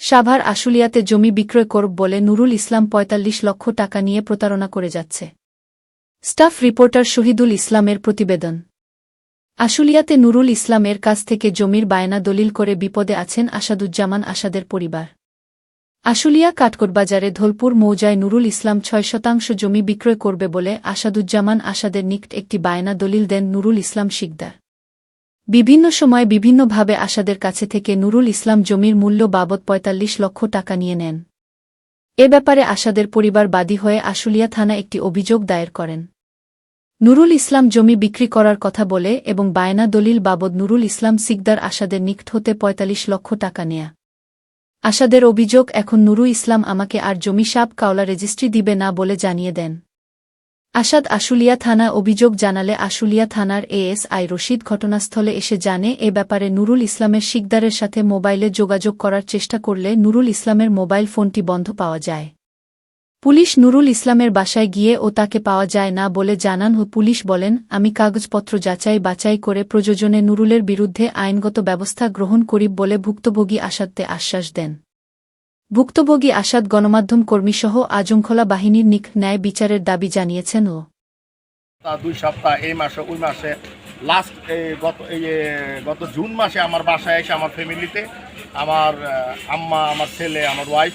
সাভার আশুলিয়াতে জমি বিক্রয় করব বলে নুরুল ইসলাম পঁয়তাল্লিশ লক্ষ টাকা নিয়ে প্রতারণা করে যাচ্ছে। স্টাফ রিপোর্টার শহীদুল ইসলামের প্রতিবেদন। আশুলিয়াতে নুরুল ইসলামের কাছ থেকে জমির বায়না দলিল করে বিপদে আছেন আসাদুজ্জামান আসাদের পরিবার। আশুলিয়া কাঠকোটবাজারে ধোলপুর মৌজায় নুরুল ইসলাম ছয় শতাংশ জমি বিক্রয় করবে বলে আসাদুজ্জামান আসাদের নিকট একটি বায়না দলিল দেন নুরুল ইসলাম শিকদার। বিভিন্ন সময় বিভিন্নভাবে আসাদের কাছে থেকে নুরুল ইসলাম জমির মূল্য বাবদ পঁয়তাল্লিশ লক্ষ টাকা নিয়ে নেন। এ ব্যাপারে আসাদের পরিবার বাদী হয়ে আশুলিয়া থানা একটি অভিযোগ দায়ের করেন। নুরুল ইসলাম জমি বিক্রি করার কথা বলে এবং বায়না দলিল বাবদ নুরুল ইসলাম সিকদার আসাদের নিকট হতে পঁয়তাল্লিশ লক্ষ টাকা নেয়া। আসাদের অভিযোগ, এখন নুরু ইসলাম আমাকে আর জমি সাপ কাওলা রেজিস্ট্রি দিবে না বলে জানিয়ে দেন। আসাদ আশুলিয়া থানা অভিযোগ জানালে আশুলিয়া থানার এএসআই রশিদ ঘটনাস্থলে এসে জানে, এ ব্যাপারে নুরুল ইসলামের শিকদারের সাথে মোবাইলে যোগাযোগ করার চেষ্টা করলে নুরুল ইসলামের মোবাইল ফোনটি বন্ধ পাওয়া যায়। পুলিশ নুরুল ইসলামের বাসায় গিয়ে ও তাকে পাওয়া যায় না বলে জানান ও পুলিশ বলেন, আমি কাগজপত্র যাচাই বাছাই করে প্রযোজনে নুরুলের বিরুদ্ধে আইনগত ব্যবস্থা গ্রহণ করিব বলে ভুক্তভোগী আসাদতে আশ্বাস দেন। ভুক্তভোগী আসাদ গণমাধ্যম কর্মীসহ আজমখোলা বাহিনীর নিক ন্যায় বিচারের দাবি জানিয়েছেন ও। দুই সপ্তাহ, এই মাসে, ওই মাসে লাস্ট গত গত জুন মাসে আমার বাসায় এসে আমার ফ্যামিলিতে আমার আম্মা, আমার ছেলে, আমার ওয়াইফ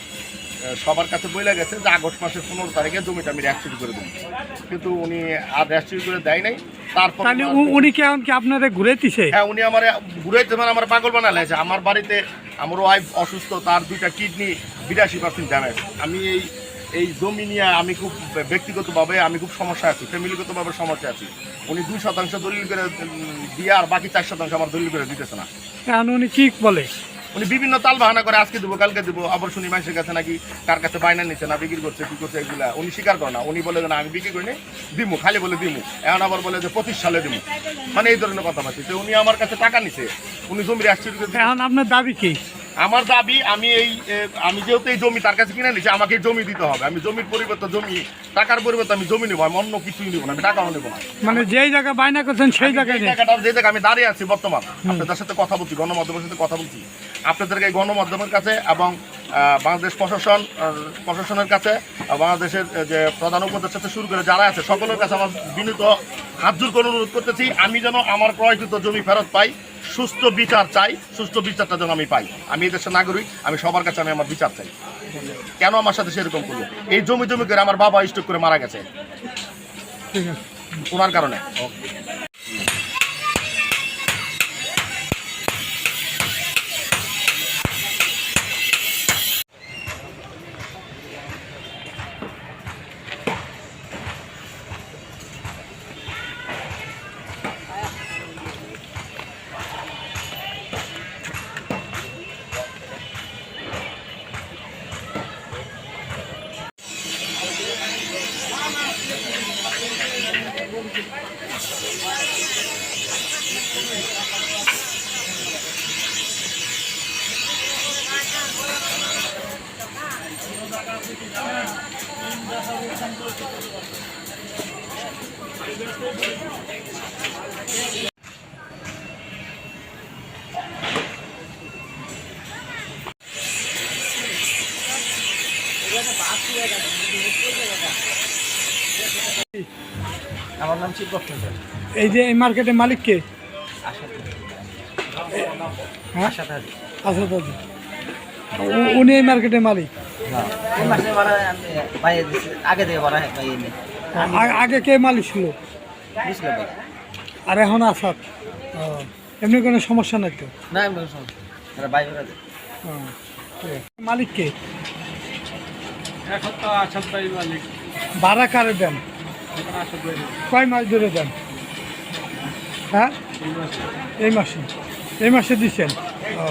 সবার কাছে বলে গেছে যে আগস্ট মাসের পনেরো তারিখে জমিটা আমি রেস্ট্রিক্ট করে দেবো। কিন্তু উনি আর রেস্ট্রিক্ট করে দেয় নাই। তারপর তাহলে উনি কি এখন কি আপনাদের ঘুরে দিছে হ্যাঁ উনি আমার ঘুরে যেমন আমার পাগল বানালে আছে আমার বাড়িতে আমার ওয়াইফ অসুস্থ তার দুইটা কিডনি বিরাশি পার্সেন্ট ড্যামেজ আমি এই এই জমি নিয়ে আমি খুব ব্যক্তিগতভাবে আমি খুব সমস্যা আছি ফ্যামিলিগতভাবে সমস্যা আছি। উনি দুই শতাংশ দলিল করে দিয়ে আর বাকি চার শতাংশ আমার দলিল করে দিতেছে না। এখন উনি কি বলে? উনি বিভিন্ন তাল বাহানা করে আজকে দেবো কালকে দেবো। আবার শুনি মানুষের কাছে নাকি কার কাছে বায়না নিচ্ছে না বিক্রি করছে কি করছে এগুলা। উনি স্বীকার করে না। উনি বলে না আমি বিক্রি করিনি দিমু খালি বলে দিমু। এখন আবার বলে যে পঁচিশ সালে দিমু। মানে এই ধরনের কথাবার্তা তো উনি আমার কাছে টাকা নিছে। উনি জমি রেস্ট্রিক্ট করে এখন আপনার দাবি কি? আমার দাবি আমি এই আমি যেহেতু এই জমি তার কাছে কিনে নিচ্ছি আমাকে জমি দিতে হবে। আমি জমির পরিবর্তে জমি টাকার পরিবর্তে আমি জমি নেব আমি অন্য কিছুই নেব না আমি টাকাও নেব না। মানে যেই জায়গা বায়না করছেন সেই জায়গায়। জায়গাটা যে জায়গায় আমি দাঁড়িয়ে আছি বর্তমান আপনাদের সাথে কথা বলছি গণমাধ্যমের সাথে কথা বলছি আপনাদেরকে গণমাধ্যমের কাছে এবং বাংলাদেশ প্রশাসন প্রশাসনের কাছে বাংলাদেশের যে প্রধান উপদেষ্টা থেকে শুরু করে যারা আছে সকলের কাছে আমার বিনীত হাত জোর করে অনুরোধ করতেছি আমি যেন আমার ক্রয়কৃত জমি ফেরত পাই সুস্থ বিচার চাই সুস্থ বিচারটা যেন আমি পাই। আমি এই দেশের নাগরিক আমি সবার কাছে আমি আমার বিচার চাই। কেন আমার সাথে সেরকম করল? এই জমি জমি করে আমার বাবা স্ট্রোক করে মারা গেছে। ঠিক আছে ওনার কারণে আমার নাম সুন্দর এই যে এই মার্কেটের মালিক কে? হ্যাঁ? আচ্ছা দাদা উ- উনি এই মার্কেটের মালিক? আগে কে মালিক ছিল? আর এখন আসাদ? এমনি কোনো সমস্যা নাই তো? না সমস্যা। মালিক কে? এখন তো আসাদ মালিক। ভাড়া কারে দেন? কয় মাস ধরে দেন? হ্যাঁ? এই মাসে। এই মাসে দিচ্ছেন ও।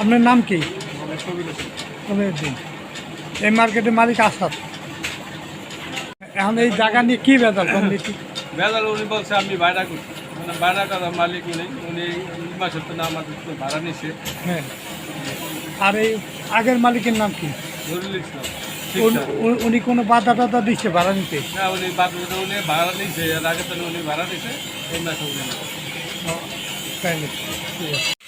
আপনার নাম কি? দিন এই মার্কেটের মালিক আসাদ। এখন এই জায়গা নিয়ে কী বেদাল কমিটি বেলাল উনি বলছে আমি ভাড়া করছি মানে ভাড়া করার মালিক উনি। উনি এই মাসের তো তো ভাড়া নিছে। হ্যাঁ। আর এই আগের মালিকের নাম কি? নুরুল ইসলাম। উনি- কোনো বাধা টাধা দিচ্ছে ভাড়া নিতে? না উনি বাদ উনি ভাড়া নিচ্ছে এর আগে তো উনি ভাড়া দিচ্ছে এই মাসে উনি তাই নাকি? ঠিক আছে